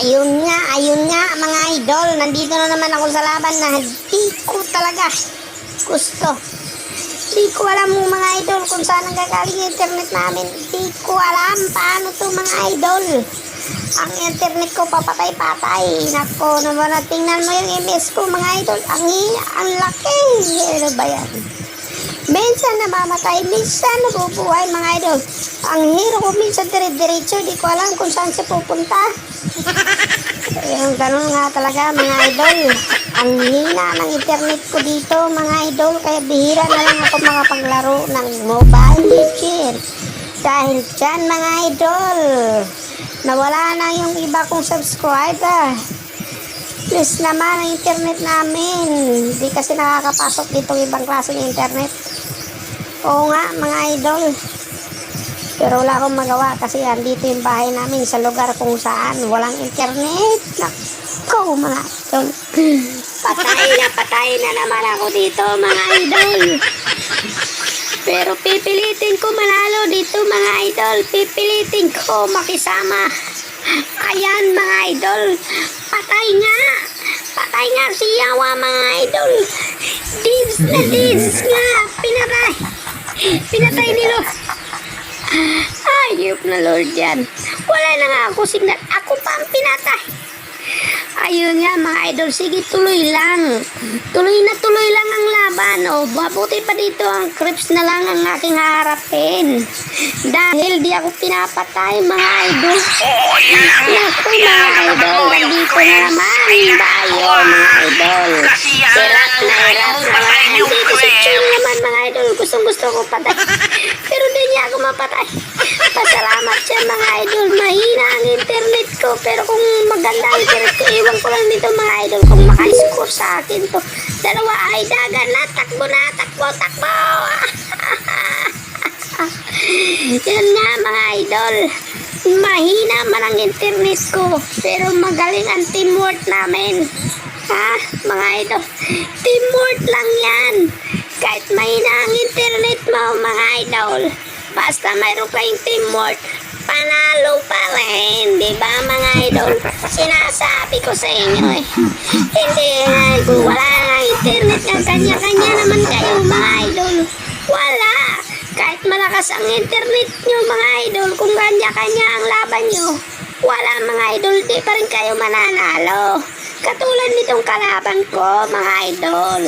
Ayun nga, ayun nga mga idol. Nandito na naman ako sa laban na di ko talaga gusto. Di ko alam mga idol kung saan ang gagaling yung internet namin. Di ko alam paano to mga idol. Ang internet ko papatay-patay. Nako naman na tingnan mo yung MS ko mga idol. Ang, ang laki. Ano ba yan? Minsan namamatay, minsan nabubuhay mga idol. Ang hero ko minsan dire-diretso, di ko alam kung saan siya pupunta. Yung ganun nga talaga mga idol. Ang hina ng internet ko dito mga idol, kaya bihira na lang ako makapaglaro ng mobile legend. Dahil dyan mga idol, nawala na yung iba kong subscriber. Please naman ang internet namin. Hindi kasi nakakapasok dito ibang klase ng internet. Oo nga, mga idol. Pero wala akong magawa kasi andito yung bahay namin sa lugar kung saan walang internet. Nako, mga idol. Patay na patay na naman ako dito, mga idol. Pero pipilitin ko manalo dito, mga idol. Pipilitin ko makisama. Ayan, mga idol. Patay nga. Patay nga si Yawa, mga idol. Dids na dids nga. Pinatay. Ni Lord. Ayop na Lord yan. Wala na nga ako signal. Ako pa ang pinatay. Ayun nga mga idol, sige tuloy lang. Tuloy na tuloy lang ang laban. O, mabuti pa dito ang crips na lang ang aking harapin. Dahil di ako pinapatay mga idol. Naku mga idol, nandito na naman tayo mga idol. Hirap na hirap mga nandito si Ching naman mga idol. Gustong gusto ko patay. Pero di niya ako mapatay. Pasalamat siya mga idol. Mahina ang internet ko. Pero kung maganda ang internet ko, iwan ko lang dito mga idol. Kung makascore sa akin to. Dalawa ay dagan na. Takbo na. Takbo, takbo. Yan nga mga idol. Mahina man ang internet ko. Pero magaling ang teamwork namin. Ha? Mga idol. Teamwork lang yan. Kahit mahina ang internet mo mga idol. Basta mayroon kayong teamwork. Panalo pa rin. Di ba mga idol? Sinasabi ko sa inyo eh. Hindi wala nga internet kanya-kanya naman kayo mga idol. Kahit malakas ang internet nyo mga idol, kung kanya-kanya ang laban nyo, wala mga idol, di pa rin kayo mananalo. Katulad nitong kalaban ko, mga idol.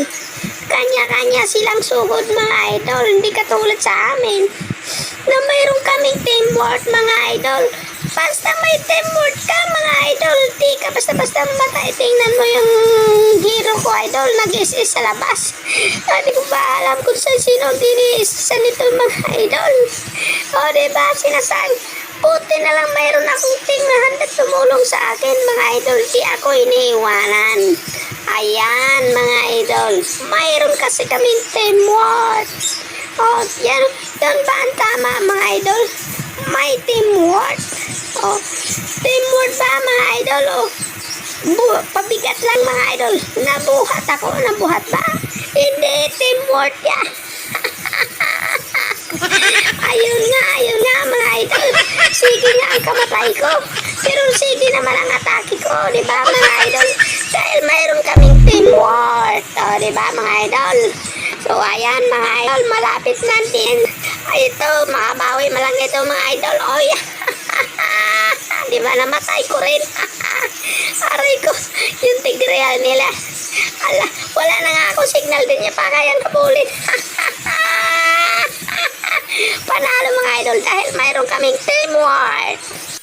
Kanya-kanya silang sugod, mga idol. Hindi katulad sa amin. Na mayroon kaming teamwork, mga idol. Basta may teamwork ka, mga idol. Di ka basta-basta matay. Tingnan mo yung hero ko, idol. Nag-SS sa labas. Hindi ko ba alam kung sa sino diniisa nito, mga idol. O, diba? Sinasabi. Buti na lang mayroon akong team na handa tumulong sa akin, mga idol. Di ako iniiwanan. Ayan, mga idol. Mayroon kasi kaming teamwork. Oh, yan. Yan ba ang tama, mga idol? May teamwork. Oh, teamwork ba, mga idol? Oh, bu- pabigat lang, mga idol. Nabuhat ako. Nabuhat ba? Hindi, teamwork yan. ayun nga, ayun nga, mga idol. Sige nga ang kamatay ko. Pero sige naman ang atake ko, di ba, mga idol? Dahil mayroon kaming teamwork. O, di ba, mga idol? So, ayan, mga idol, malapit na. Ay, ito, makabawi mo lang ito, mga idol. O, yan. Di ba, namatay ko rin. Aray ko, yung tigreal nila. Ala, wala na nga ako signal din niya pa kayang kabulin. Panalo mga idol dahil mayroon kaming teamwork.